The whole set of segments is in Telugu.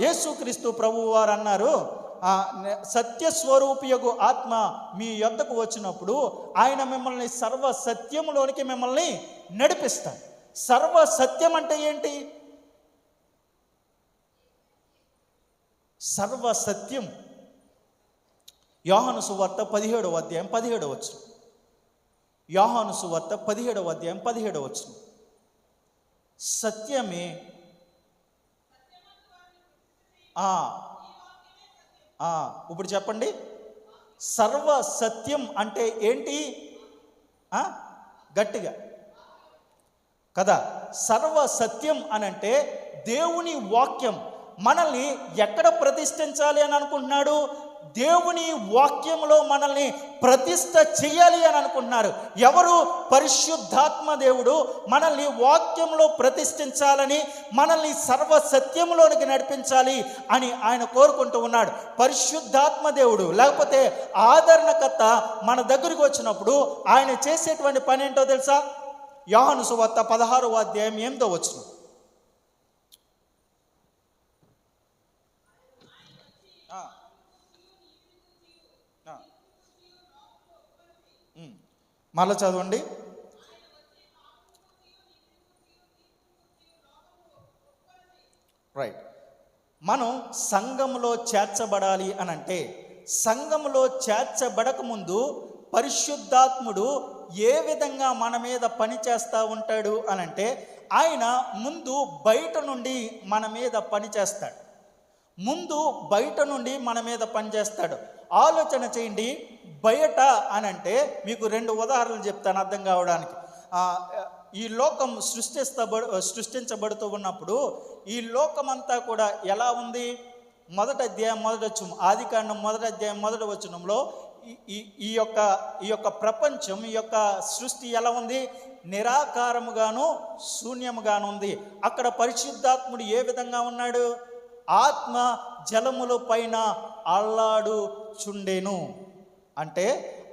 యేసుక్రీస్తు ప్రభు వారు అన్నారు సత్యస్వరూపియగు ఆత్మ మీ యొద్దకు వచ్చినప్పుడు ఆయన మిమ్మల్ని సర్వ సత్యములోనికి మిమ్మల్ని నడిపిస్తాడు. సర్వ సత్యం అంటే ఏంటి? సర్వ సత్యం. యోహాను సువార్త పదిహేడవ అధ్యాయం పదిహేడవ వచ్చు యోహాను సువార్త పదిహేడవ అధ్యాయం పదిహేడవ వచ్చు సత్యమే ఇప్పుడు చెప్పండి. సర్వ సత్యం అంటే ఏంటి? గట్టిగా. కదా? సర్వ సత్యం అని అంటే దేవుని వాక్యం. మనల్ని ఎక్కడ ప్రతిష్ఠించాలి అని అనుకుంటున్నాడు? దేవుని వాక్యంలో మనల్ని ప్రతిష్ట చేయాలి అని అనుకుంటున్నారు. ఎవరు? పరిశుద్ధాత్మ దేవుడు మనల్ని వాక్యంలో ప్రతిష్ఠించాలని మనల్ని సర్వ సత్యంలోనికి నడిపించాలి అని ఆయన కోరుకుంటూ ఉన్నాడు. పరిశుద్ధాత్మ దేవుడు లేకపోతే ఆదరణకర్త మన దగ్గరికి వచ్చినప్పుడు ఆయన చేసేటువంటి పని ఏంటో తెలుసా? యోహను సువార్త పదహారో అధ్యాయం ఎనిమిదో వచ్చినాం మళ్ళీ చదవండి. రైట్ మనం సంఘంలో చేర్చబడాలి అని అంటే సంఘంలో చేర్చబడక ముందు పరిశుద్ధాత్ముడు ఏ విధంగా మన మీద పని చేస్తూ ఉంటాడు అని అంటే ఆయన ముందు బయట నుండి మన మీద పని చేస్తాడు. ముందు బయట నుండి మన మీద పనిచేస్తాడు ఆలోచన చేయండి. బయట అని అంటే మీకు రెండు ఉదాహరణలు చెప్తాను అర్థం కావడానికి. ఈ లోకం సృష్టిస్తబడు సృష్టించబడుతూ ఉన్నప్పుడు ఈ లోకమంతా కూడా ఎలా ఉంది? మొదటి అధ్యాయం మొదటి వచ్చం ఆది కాండం మొదటి అధ్యాయం మొదటి వచనంలో ఈ- ఈ ఈ యొక్క ఈ యొక్క ప్రపంచం ఈ యొక్క సృష్టి ఎలా ఉంది? నిరాకారముగాను శూన్యముగాను ఉంది. అక్కడ పరిశుద్ధాత్ముడు ఏ విధంగా ఉన్నాడు? ఆత్మ జలముల పైన అల్లాడు చుండెను అంటే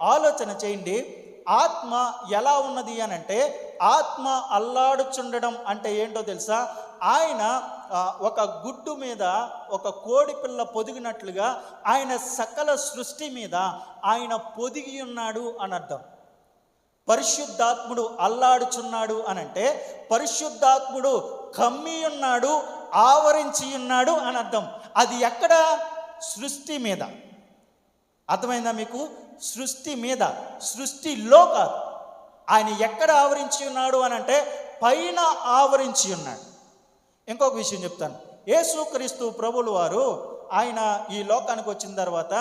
ఆలోచన చేయండి ఆత్మ ఎలా ఉన్నది అని అంటే ఆత్మ అల్లాడుచుండడం అంటే ఏంటో తెలుసా? ఆయన ఒక గుడ్డు మీద ఒక కోడి పిల్ల పొదిగినట్లుగా ఆయన సకల సృష్టి మీద ఆయన పొదిగి ఉన్నాడు అని అర్థం. పరిశుద్ధాత్ముడు అల్లాడుచున్నాడు అని అంటే పరిశుద్ధాత్ముడు కమ్మి ఉన్నాడు ఆవరించి ఉన్నాడు అని అర్థం. అది ఎక్కడ? సృష్టి మీద. అర్థమైందా మీకు? సృష్టి మీద సృష్టిలో కాదు ఆయన ఎక్కడ ఆవరించి ఉన్నాడు అని అంటే పైన ఆవరించి ఉన్నాడు. ఇంకొక విషయం చెప్తాను. యేసుక్రీస్తు ప్రభులు వారు ఆయన ఈ లోకానికి వచ్చిన తర్వాత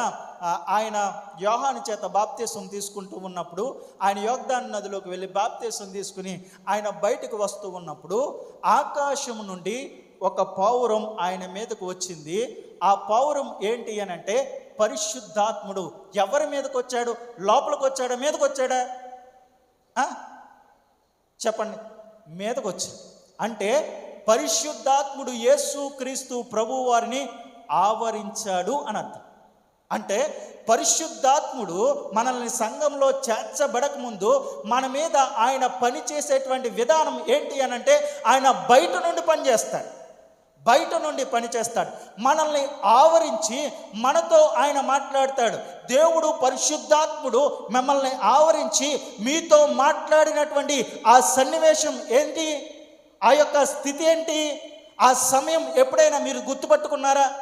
ఆయన యోహాను చేత బాప్తీసం తీసుకుంటూ ఉన్నప్పుడు ఆయన యోగ్దాన్ నదిలోకి వెళ్ళి బాప్తీసం తీసుకుని ఆయన బయటకు వస్తూ ఉన్నప్పుడు ఆకాశం నుండి ఒక పౌరం ఆయన మీదకు వచ్చింది. ఆ పౌరం ఏంటి అని అంటే పరిశుద్ధాత్ముడు ఎవరి మీదకి వచ్చాడు? లోపలికి వచ్చాడా? మీదకి వచ్చాడా? చెప్పండి. మీదకి వచ్చి. అంటే పరిశుద్ధాత్ముడు యేసు క్రీస్తు ప్రభు వారిని ఆవరించాడు అని అర్థం. అంటే పరిశుద్ధాత్ముడు మనల్ని సంఘంలో చేర్చబడక ముందు మన మీద ఆయన పని చేసేటువంటి విధానం ఏంటి అని అంటే ఆయన బయట నుండి పనిచేస్తాడు. బయట నుండి పనిచేస్తాడు. మనల్ని ఆవరించి మనతో ఆయన మాట్లాడతాడు. దేవుడు పరిశుద్ధాత్ముడు మిమ్మల్ని ఆవరించి మీతో మాట్లాడినటువంటి ఆ సన్నివేశం ఏంటి? ఆ యొక్క స్థితి ఏంటి? ఆ సమయం ఎప్పుడైనా మీరు గుర్తుపట్టుకున్నారా?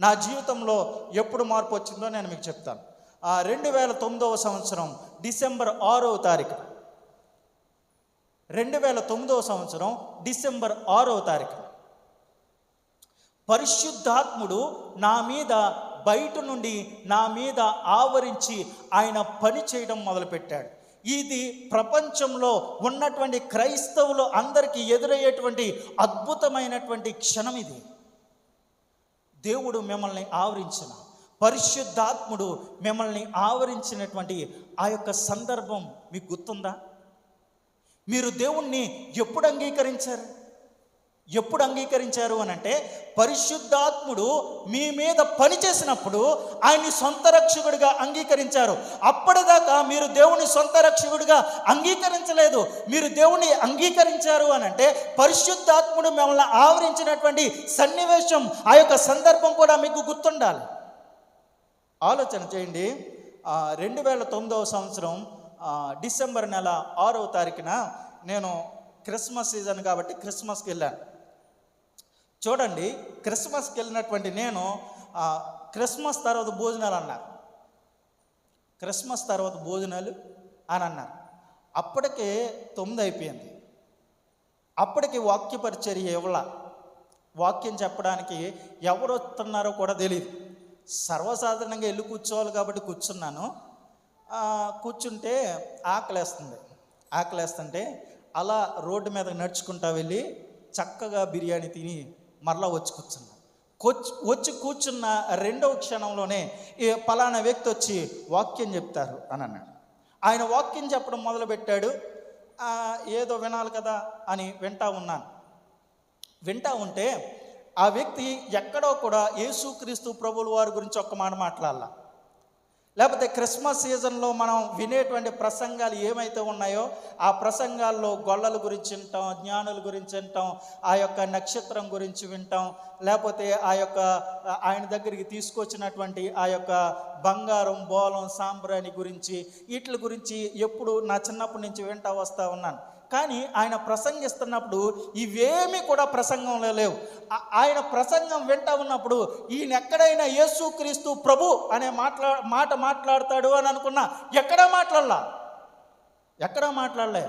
నా జీవితంలో ఎప్పుడు మార్పు వచ్చిందో నేను మీకు చెప్తాను. ఆ రెండు వేల తొమ్మిదవ సంవత్సరం డిసెంబర్ ఆరవ తారీఖు. రెండు వేల తొమ్మిదవ సంవత్సరం డిసెంబర్ ఆరవ తారీఖు. పరిశుద్ధాత్ముడు నా మీద బయట నుండి నా మీద ఆవరించి ఆయన పని చేయడం మొదలుపెట్టాడు. ఇది ప్రపంచంలో ఉన్నటువంటి క్రైస్తవులు అందరికీ ఎదురయ్యేటువంటి అద్భుతమైనటువంటి క్షణం ఇది. దేవుడు మిమ్మల్ని ఆవరించిన పరిశుద్ధాత్ముడు మిమ్మల్ని ఆవరించినటువంటి ఆ యొక్క సందర్భం మీకు గుర్తుందా? మీరు దేవుణ్ణి ఎప్పుడు అంగీకరించారు? ఎప్పుడు అంగీకరించారు అని అంటే పరిశుద్ధాత్ముడు మీ మీద పనిచేసినప్పుడు ఆయన్ని సొంత రక్షకుడిగా అంగీకరించారు. అప్పటిదాకా మీరు దేవుని సొంత రక్షకుడిగా అంగీకరించలేదు. మీరు దేవుని అంగీకరించారు అని అంటే పరిశుద్ధాత్ముడు మిమ్మల్ని ఆవరించినటువంటి సన్నివేశం ఆ యొక్క సందర్భం కూడా మీకు గుర్తుండాలి. ఆలోచన చేయండి. రెండు వేల తొమ్మిదవ సంవత్సరం డిసెంబర్ నెల ఆరవ తారీఖున నేను క్రిస్మస్ సీజన్ కాబట్టి క్రిస్మస్కి వెళ్ళాను. చూడండి క్రిస్మస్కి వెళ్ళినటువంటి నేను క్రిస్మస్ తర్వాత భోజనాలు అన్నారు. క్రిస్మస్ తర్వాత భోజనాలు అని అన్నారు. అప్పటికే తొమ్మిది అయిపోయింది. అప్పటికి వాక్య పరిచర్య ఇవ్వాల. వాక్యం చెప్పడానికి ఎవరు వస్తున్నారో కూడా తెలియదు సర్వసాధారణంగా వెళ్ళి కూర్చోవాలి కాబట్టి కూర్చున్నాను. కూర్చుంటే ఆకలేస్తుంది. ఆకలేస్తుంటే అలా రోడ్డు మీద నడుచుకుంటా వెళ్ళి చక్కగా బిర్యానీ తిని మరలా వచ్చి కూర్చున్నాను వచ్చి కూర్చున్న రెండవ క్షణంలోనే ఈ పలానా వ్యక్తి వచ్చి వాక్యం చెప్తారు అని అన్నాడు. ఆయన వాక్యం చెప్పడం మొదలుపెట్టాడు. ఏదో వినాలి కదా అని వింటా ఉన్నాను. వింటా ఉంటే ఆ వ్యక్తి ఎక్కడో కూడా యేసుక్రీస్తు ప్రభుల వారి గురించి ఒక్క మాట మాట్లాడాల. లేకపోతే క్రిస్మస్ సీజన్లో మనం వినేటువంటి ప్రసంగాలు ఏమైతే ఉన్నాయో ఆ ప్రసంగాల్లో గొల్లల గురించి వింటాం జ్ఞానుల గురించి వింటాం ఆ యొక్క నక్షత్రం గురించి వింటాం లేకపోతే ఆ యొక్క ఆయన దగ్గరికి తీసుకొచ్చినటువంటి ఆ యొక్క బంగారం బోలం సాంబ్రాణి గురించి వీటి గురించి ఎప్పుడు నా చిన్నప్పటి నుంచి వింటా వస్తూ ఉన్నాను. కానీ ఆయన ప్రసంగిస్తున్నప్పుడు ఇవేమీ కూడా ప్రసంగంలో లేవు. ఆయన ప్రసంగం వింటా ఉన్నప్పుడు ఈయన ఎక్కడైనా యేసుక్రీస్తు ప్రభు అనే మాట్లా మాట మాట్లాడతాడు అని అనుకున్నా ఎక్కడా మాట్లాడలా? ఎక్కడా మాట్లాడలే.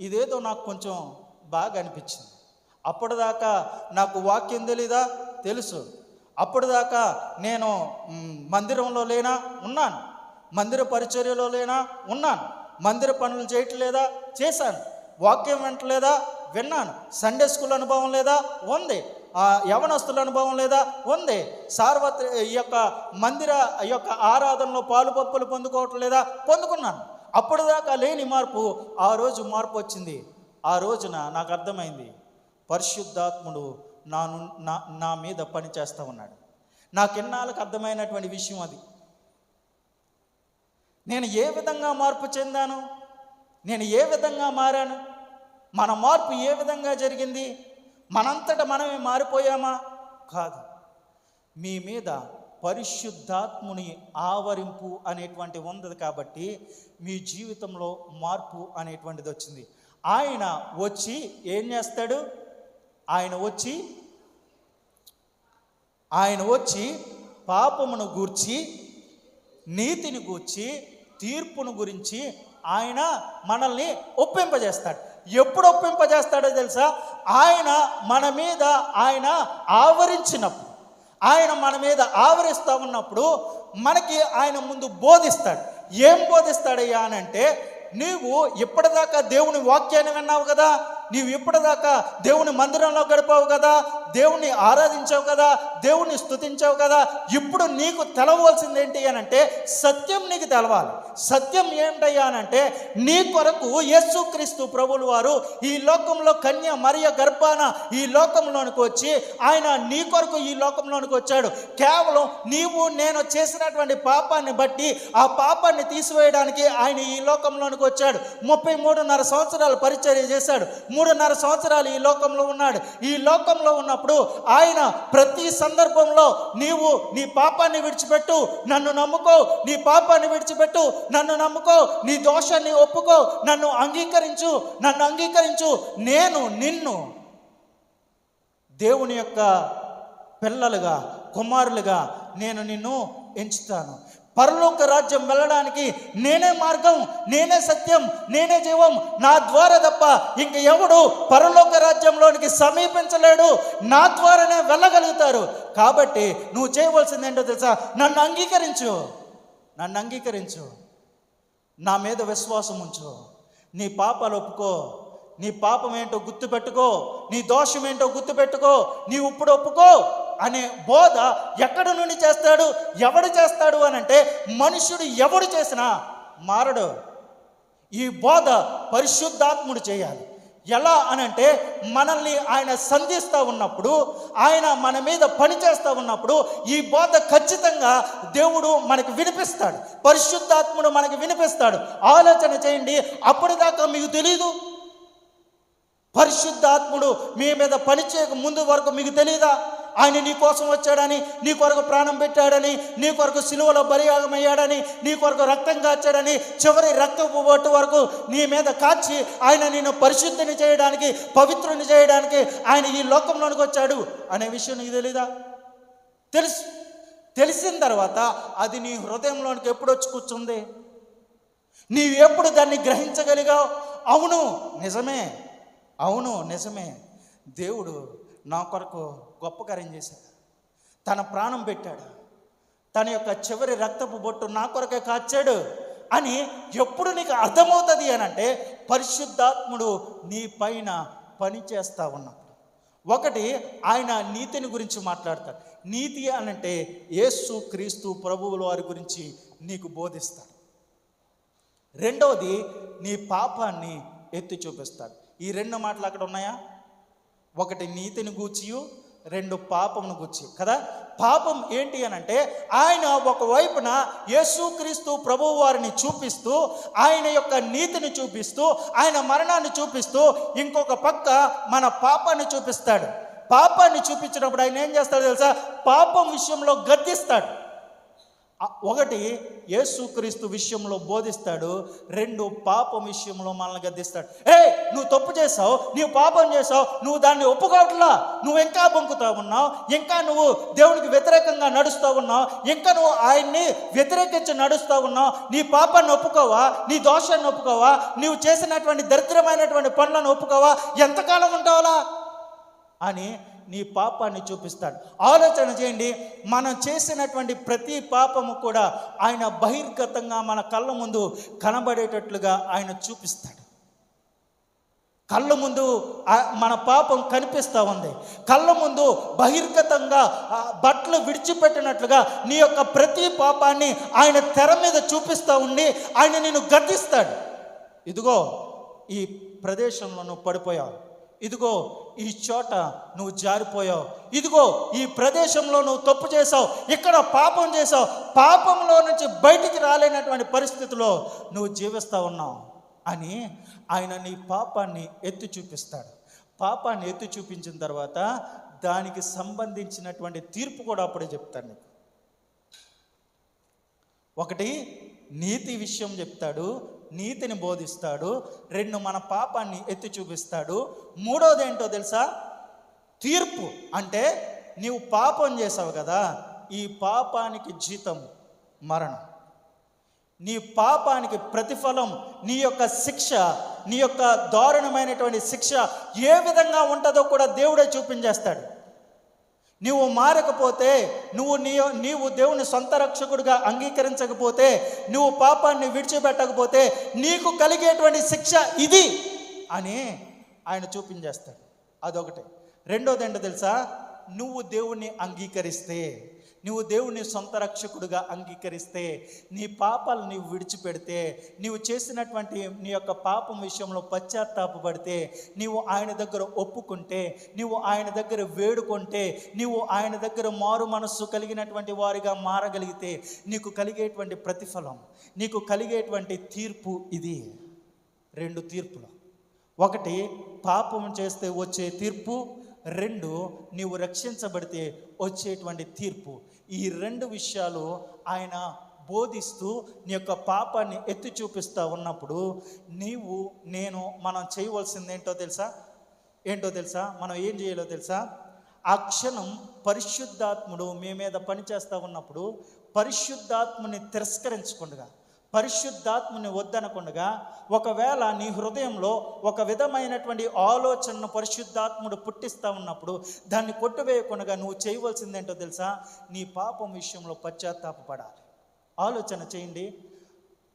ఇదేదో నాకు కొంచెం బాగా అనిపించింది. అప్పటిదాకా నాకు వాక్యం తెలీదా? తెలుసు. అప్పటిదాకా నేను మందిరంలో లేనా? ఉన్నాను. మందిర పరిచర్యలో లేనా? ఉన్నాను. మందిర పనులు చేయట్లేదా? చేశాను. వాక్యం వింటలేదా విన్నాను. సండే స్కూల్ అనుభవం లేదా? ఉంది. ఆ, యవనస్తుల అనుభవం లేదా? ఉంది. సార్వత్రి ఈ యొక్క మందిర ఈ యొక్క ఆరాధనలో పాలు పప్పులు పొందుకోవటం లేదా? పొందుకున్నాను. అప్పుడు దాకా లేని మార్పు ఆ రోజు మార్పు వచ్చింది. ఆ రోజున నాకు అర్థమైంది. పరిశుద్ధాత్ముడు నా ను- నా నా మీద పని చేస్తూ ఉన్నాడు. నాకు ఎన్నాళ్ళకు అర్థమైనటువంటి విషయం అది. నేను ఏ విధంగా మార్పు చెందాను? నేను ఏ విధంగా మారాను? మన మార్పు ఏ విధంగా జరిగింది? మనంతట మనమే మారిపోయామా? కాదు. మీ మీద పరిశుద్ధాత్ముని ఆవరింపు అనేటువంటి ఉంది కాబట్టి మీ జీవితంలో మార్పు అనేటువంటిది వచ్చింది. ఆయన వచ్చి ఏం చేస్తాడు? ఆయన వచ్చి ఆయన వచ్చి పాపమును గూర్చి నీతిని గూర్చి తీర్పును గురించి ఆయన మనల్ని ఒప్పింపజేస్తాడు. ఎప్పుడు ఒప్పింపజేస్తాడో తెలుసా? ఆయన మన మీద ఆయన ఆవరించినప్పుడు ఆయన మన మీద ఆవరిస్తూ ఉన్నప్పుడు మనకి ఆయన ముందు బోధిస్తాడు. ఏం బోధిస్తాడయ్యా అని అంటే నీవు ఇప్పటిదాకా దేవుని వాక్యాన్ని విన్నావు కదా? నీవు ఇప్పటిదాకా దేవుని మందిరంలో గడిపావు కదా దేవుణ్ణి ఆరాధించావు కదా దేవుణ్ణి స్తుతించావు కదా ఇప్పుడు నీకు తెలవలసింది ఏంటి అని అంటే సత్యం నీకు తెలవాలి. సత్యం ఏంటయ్యా అని అంటే నీ కొరకు యేసుక్రీస్తు ప్రభులు వారు ఈ లోకంలో కన్య మరియ గర్భాన ఈ లోకంలోనికి వచ్చి ఆయన నీ కొరకు ఈ లోకంలోనికి వచ్చాడు. కేవలం నీవు నేను చేసినటువంటి పాపాన్ని బట్టి ఆ పాపాన్ని తీసివేయడానికి ఆయన ఈ లోకంలోనికి వచ్చాడు. ముప్పై మూడున్నర సంవత్సరాలు పరిచర్య చేశాడు. మూడున్నర సంవత్సరాలు ఈ లోకంలో ఉన్నాడు. ఈ లోకంలో ఉన్నప్పుడు ఆయన ప్రతి సందర్భంలో నీవు నీ పాపాన్ని విడిచిపెట్టు నన్ను నమ్ముకో నీ పాపాన్ని విడిచిపెట్టు నన్ను నమ్ముకో నీ దోషాన్ని ఒప్పుకో నన్ను అంగీకరించు నన్ను అంగీకరించు. నేను నిన్ను దేవుని యొక్క పిల్లలుగా కుమారులుగా నేను నిన్ను ఎంచుతాను. పరలోక రాజ్యం వెళ్ళడానికి నేనే మార్గం నేనే సత్యం నేనే జీవం నా ద్వారా తప్ప ఇంక ఎవడు పరలోక రాజ్యంలోనికి సమీపించలేడు నా ద్వారానే వెళ్ళగలుగుతారు. కాబట్టి నువ్వు చేయవలసింది ఏంటో తెలుసా? నన్ను అంగీకరించు. నన్ను అంగీకరించు. నా మీద విశ్వాసం ఉంచు. నీ పాపాలు ఒప్పుకో. నీ పాపం ఏంటో గుర్తుపెట్టుకో. నీ దోషం ఏంటో గుర్తుపెట్టుకో. నీ ఇప్పుడు ఒప్పుకో అనే బోధ ఎక్కడి నుండి చేస్తాడు? ఎవడు చేస్తాడు అని అంటే మనుషుడు ఎవడు చేసినా మారడు. ఈ బోధ పరిశుద్ధాత్ముడు చేయాలి. ఎలా అనంటే మనల్ని ఆయన సంధిస్తూ ఉన్నప్పుడు ఆయన మన మీద పనిచేస్తూ ఉన్నప్పుడు ఈ బోధ ఖచ్చితంగా దేవుడు మనకి వినిపిస్తాడు. పరిశుద్ధాత్ముడు మనకి వినిపిస్తాడు. ఆలోచన చేయండి అప్పటిదాకా మీకు తెలీదు? పరిశుద్ధాత్ముడు మీ మీద పనిచేయక ముందు వరకు మీకు తెలియదా ఆయన నీ కోసం వచ్చాడని నీ కొరకు ప్రాణం పెట్టాడని నీ కొరకు సిలువలో బలియాగమయ్యాడని నీ కొరకు రక్తం కాచాడని చివరి రక్తపు బొట్టు వరకు నీ మీద కాచి ఆయన నిన్ను పరిశుద్ధిని చేయడానికి పవిత్రుని చేయడానికి ఆయన ఈ లోకంలోనికి వచ్చాడు అనే విషయం నీకు తెలీదా? తెలుసు. తెలిసిన తర్వాత అది నీ హృదయంలోనికి ఎప్పుడు వచ్చి కూర్చుంది? నీవు ఎప్పుడు దాన్ని గ్రహించగలిగావు? అవును నిజమే. అవును నిజమే. దేవుడు నా కొరకు గొప్ప కార్యం చేశాడు. తన ప్రాణం పెట్టాడు. తన యొక్క చివరి రక్తపు బొట్టు నా కొరకే కాచాడు అని ఎప్పుడు నీకు అర్థమవుతుంది అని అంటే పరిశుద్ధాత్ముడు నీ పైన పని చేస్తా ఉన్నప్పుడు. ఒకటి ఆయన నీతిని గురించి మాట్లాడతాడు. నీతి అనంటే యేసు క్రీస్తు ప్రభువుల వారి గురించి నీకు బోధిస్తాడు. రెండవది నీ పాపాన్ని ఎత్తి చూపిస్తాడు. ఈ రెండు మాటలు అక్కడ ఉన్నాయా? ఒకటి నీతిని గూర్చియు రెండు పాపమును గూర్చి కదా? పాపం ఏంటి అని అంటే ఆయన ఒకవైపున యేసుక్రీస్తు ప్రభు వారిని చూపిస్తూ ఆయన యొక్క నీతిని చూపిస్తూ ఆయన మరణాన్ని చూపిస్తూ ఇంకొక పక్క మన పాపాన్ని చూపిస్తాడు. పాపాన్ని చూపించినప్పుడు ఆయన ఏం చేస్తాడు తెలుసా? పాపం విషయంలో గర్దిస్తాడు ఒకటి యేసుక్రీస్తు విషయంలో బోధిస్తాడు రెండు పాపం విషయంలో మనల్ని గద్దిస్తాడు. ఏ నువ్వు తప్పు చేసావు నీవు పాపం చేసావు నువ్వు దాన్ని ఒప్పుకోవట్లా నువ్వు ఇంకా బొంకుతా ఉన్నావు ఇంకా నువ్వు దేవునికి వ్యతిరేకంగా నడుస్తూ ఉన్నావు ఇంకా నువ్వు ఆయన్ని వ్యతిరేకించి నడుస్తూ ఉన్నావు నీ పాపాన్ని ఒప్పుకోవా నీ దోషాన్ని ఒప్పుకోవా నీవు చేసినటువంటి దరిద్రమైనటువంటి పనులను ఒప్పుకోవా ఎంతకాలం ఉంటావులా? అని నీ పాపాన్ని చూపిస్తాడు. ఆలోచన చేయండి మనం చేసినటువంటి ప్రతి పాపము కూడా ఆయన బహిర్గతంగా మన కళ్ళ ముందు కనబడేటట్లుగా ఆయన చూపిస్తాడు. కళ్ళ ముందు మన పాపం కనిపిస్తూ ఉంది. కళ్ళ ముందు బహిర్గతంగా బట్టలు విడిచిపెట్టినట్లుగా నీ యొక్క ప్రతి పాపాన్ని ఆయన తెర మీద చూపిస్తూ ఉండి ఆయన నేను గతిస్తాడు ఇదిగో ఈ ప్రదేశంలో నువ్వు పడిపోయావు. ఇదిగో ఈ చోట నువ్వు జారిపోయావు. ఇదిగో ఈ ప్రదేశంలో నువ్వు తప్పు చేసావు ఇక్కడ పాపం చేసావు పాపంలో నుంచి బయటికి రాలేనటువంటి పరిస్థితిలో నువ్వు జీవిస్తూ ఉన్నావు అని ఆయన నీ పాపాన్ని ఎత్తి చూపిస్తాడు. పాపాన్ని ఎత్తి చూపించిన తర్వాత దానికి సంబంధించినటువంటి తీర్పు కూడా అప్పుడే చెప్తాను నీకు. ఒకటి నీతి విషయం చెప్తాడు నీతిని బోధిస్తాడు రెండు మన పాపాన్ని ఎత్తి చూపిస్తాడు. మూడోది ఏంటో తెలుసా? తీర్పు అంటే నీవు పాపం చేసావు కదా ఈ పాపానికి జీతం మరణం. నీ పాపానికి ప్రతిఫలం నీ యొక్క శిక్ష నీ యొక్క దారుణమైనటువంటి శిక్ష ఏ విధంగా ఉంటుందో కూడా దేవుడే చూపించేస్తాడు. నువ్వు మారకపోతే నువ్వు నీ నీవు దేవుని సొంత రక్షకుడిగా అంగీకరించకపోతే నువ్వు పాపాన్ని విడిచిపెట్టకపోతే నీకు కలిగేటువంటి శిక్ష ఇది అని ఆయన చూపించేస్తాడు. అదొకటి. రెండోది ఏంటో తెలుసా? నువ్వు దేవుణ్ణి అంగీకరిస్తే. నువ్వు దేవుని సొంత రక్షకుడిగా అంగీకరిస్తే నీ పాపాలు నీవు విడిచిపెడితే నీవు చేసినటువంటి నీ యొక్క పాపం విషయంలో పశ్చాత్తాపడితే నీవు ఆయన దగ్గర ఒప్పుకుంటే నీవు ఆయన దగ్గర వేడుకుంటే నీవు ఆయన దగ్గర మారు మనస్సు కలిగినటువంటి వారిగా మారగలిగితే నీకు కలిగేటువంటి ప్రతిఫలం నీకు కలిగేటువంటి తీర్పు ఇది. రెండు తీర్పులు. ఒకటి పాపం చేస్తే వచ్చే తీర్పు రెండు నీవు రక్షించబడితే వచ్చేటువంటి తీర్పు. ఈ రెండు విషయాలు ఆయన బోధిస్తూ నీ యొక్క పాపాన్ని ఎత్తి చూపిస్తూ ఉన్నప్పుడు నీవు నేను మనం చేయవలసింది ఏంటో తెలుసా? ఏంటో తెలుసా? మనం ఏం చేయాలో తెలుసా? ఆ క్షణం పరిశుద్ధాత్ముడు మీ మీద పనిచేస్తూ ఉన్నప్పుడు పరిశుద్ధాత్ముని తిరస్కరించకుండా పరిశుద్ధాత్ముని వద్దనకుండగా ఒకవేళ నీ హృదయంలో ఒక విధమైనటువంటి ఆలోచనను పరిశుద్ధాత్ముడు పుట్టిస్తూ ఉన్నప్పుడు దాన్ని కొట్టువేయకుండా నువ్వు చేయవలసిందేంటో తెలుసా? నీ పాపం విషయంలో పశ్చాత్తాపపడాలి. ఆలోచన చేయండి.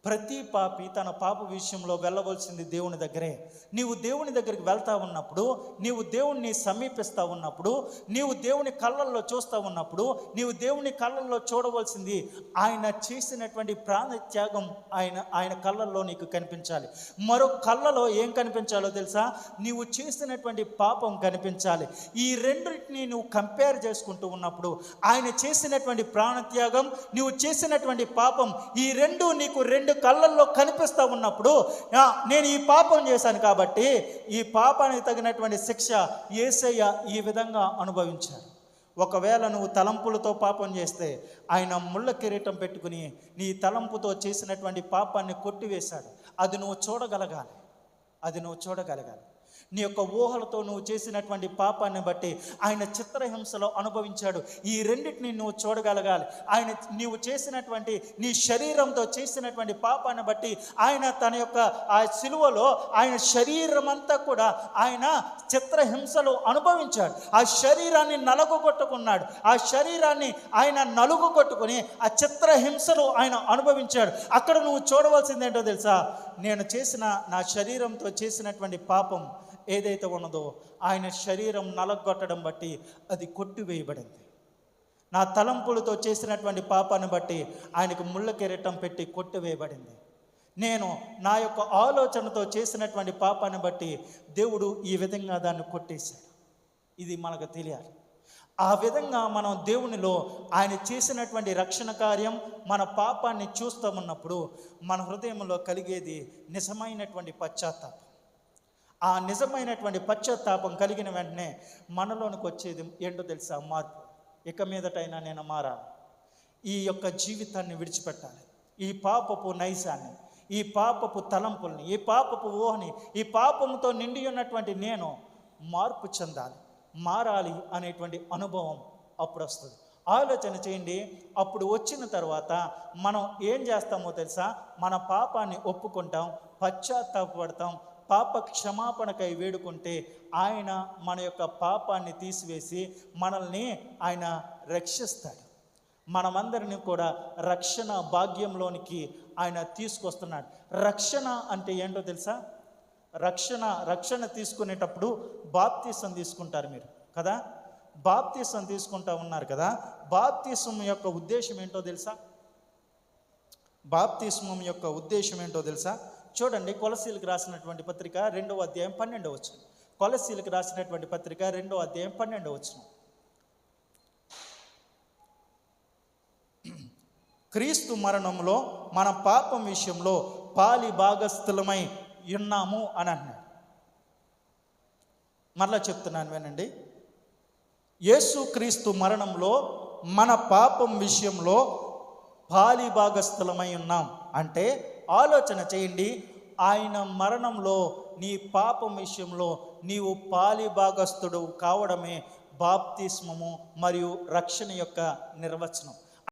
ప్రతి పాపి తన పాప విషయంలో వెళ్ళవలసింది దేవుని దగ్గరే. నీవు దేవుని దగ్గరికి వెళ్తా ఉన్నప్పుడు నీవు దేవుణ్ణి సమీపిస్తూ ఉన్నప్పుడు నీవు దేవుని కళ్ళల్లో చూస్తూ ఉన్నప్పుడు నీవు దేవుని కళ్ళల్లో చూడవలసింది ఆయన చేసినటువంటి ప్రాణత్యాగం ఆయన ఆయన కళ్ళల్లో నీకు కనిపించాలి. మరో కళ్ళలో ఏం కనిపించాలో తెలుసా? నీవు చేసినటువంటి పాపం కనిపించాలి. ఈ రెండింటిని నువ్వు కంపేర్ చేసుకుంటూ ఉన్నప్పుడు ఆయన చేసినటువంటి ప్రాణత్యాగం నువ్వు చేసినటువంటి పాపం ఈ రెండు నీకు రెండు కళ్ళల్లో కనిపిస్తూ ఉన్నప్పుడు నేను ఈ పాపం చేశాను కాబట్టి ఈ పాపానికి తగినటువంటి శిక్ష ఏసయ్య ఈ విధంగా అనుభవించాడు ఒకవేళ నువ్వు తలంపులతో పాపం చేస్తే ఆయన ముళ్ళ కిరీటం పెట్టుకుని నీ తలంపుతో చేసినటువంటి పాపాన్ని కొట్టివేశాడు. అది నువ్వు చూడగలగాలి. అది నువ్వు చూడగలగాలి. నీ యొక్క ఊహలతో నువ్వు చేసినటువంటి పాపాన్ని బట్టి ఆయన చిత్రహింసలో అనుభవించాడు. ఈ రెండింటిని నువ్వు చూడగలగాలి. ఆయన నీవు చేసినటువంటి నీ శరీరంతో చేసినటువంటి పాపాన్ని బట్టి ఆయన తన యొక్క ఆ సిలువలో ఆయన శరీరం అంతా కూడా ఆయన చిత్రహింసలు అనుభవించాడు. ఆ శరీరాన్ని నలుగుగొట్టుకున్నాడు. ఆ శరీరాన్ని ఆయన నలుగు కొట్టుకుని ఆ చిత్రహింసలు ఆయన అనుభవించాడు. అక్కడ నువ్వు చూడవలసింది ఏంటో తెలుసా? నేను చేసిన నా శరీరంతో చేసినటువంటి పాపం ఏదైతే ఉన్నదో ఆయన శరీరం నలగొట్టడం బట్టి అది కొట్టివేయబడింది. నా తలంపులతో చేసినటువంటి పాపాన్ని బట్టి ఆయనకు ముళ్ళ కిరీటం పెట్టి కొట్టివేయబడింది. నేను నా యొక్క ఆలోచనతో చేసినటువంటి పాపాన్ని బట్టి దేవుడు ఈ విధంగా దాన్ని కొట్టేశాడు. ఇది మనకు తెలియాలి. ఆ విధంగా మనం దేవునిలో ఆయన చేసినటువంటి రక్షణ కార్యం మన పాపాన్ని చూస్తామన్నప్పుడు మన హృదయంలో కలిగేది నిజమైనటువంటి పశ్చాత్తాపం. ఆ నిజమైనటువంటి పశ్చాత్తాపం కలిగిన వెంటనే మనలోనికి వచ్చేది ఏంటో తెలుసా? మార్పు. ఇక మీదటైనా నేను మారా ఈ యొక్క జీవితాన్ని విడిచిపెట్టాలి. ఈ పాపపు నైజాన్ని ఈ పాపపు తలంపుల్ని ఈ పాపపు ఊహని ఈ పాపంతో నిండి ఉన్నటువంటి నేను మార్పు చెందాలి. మారాలి అనేటువంటి అనుభవం అప్పుడు వస్తుంది ఆలోచన చేయండి అప్పుడు వచ్చిన తర్వాత మనం ఏం చేస్తామో తెలుసా? మన పాపాన్ని ఒప్పుకుంటాం పశ్చాత్తాపడతాం పాప క్షమాపణకై వేడుకుంటే ఆయన మన యొక్క పాపాన్ని తీసివేసి మనల్ని ఆయన రక్షిస్తాడు. మనమందరిని కూడా రక్షణ భాగ్యంలోనికి ఆయన తీసుకొస్తున్నాడు. రక్షణ అంటే ఏంటో తెలుసా? రక్షణ రక్షణ తీసుకునేటప్పుడు బాప్తీసం తీసుకుంటారు మీరు కదా? బాప్తీసం తీసుకుంటా ఉన్నారు కదా? బాప్తీసం యొక్క ఉద్దేశం ఏంటో తెలుసా? బాప్తీసం యొక్క ఉద్దేశం ఏంటో తెలుసా? చూడండి కొలసీలకు రాసినటువంటి పత్రిక రెండవ అధ్యాయం పన్నెండవ వచ్చిన కొలసీలకు రాసినటువంటి పత్రిక రెండవ అధ్యాయం పన్నెండవ వచ్చిన క్రీస్తు మరణంలో మన పాపం విషయంలో పాలి భాగస్థులమై ఉన్నాము అని అన్నాడు. మరలా చెప్తున్నాను వినండి. యేసుక్రీస్తు మరణంలో మన పాపం విషయంలో పాలి భాగస్థులమై ఉన్నాం. అంటే ఆలోచన చేయండి. ఆయన మరణంలో నీ పాపం విషయంలో నీవు పాలి భాగస్థుడు కావడమే బాప్తిస్మము మరియు రక్షణ యొక్క నిర్వచనం.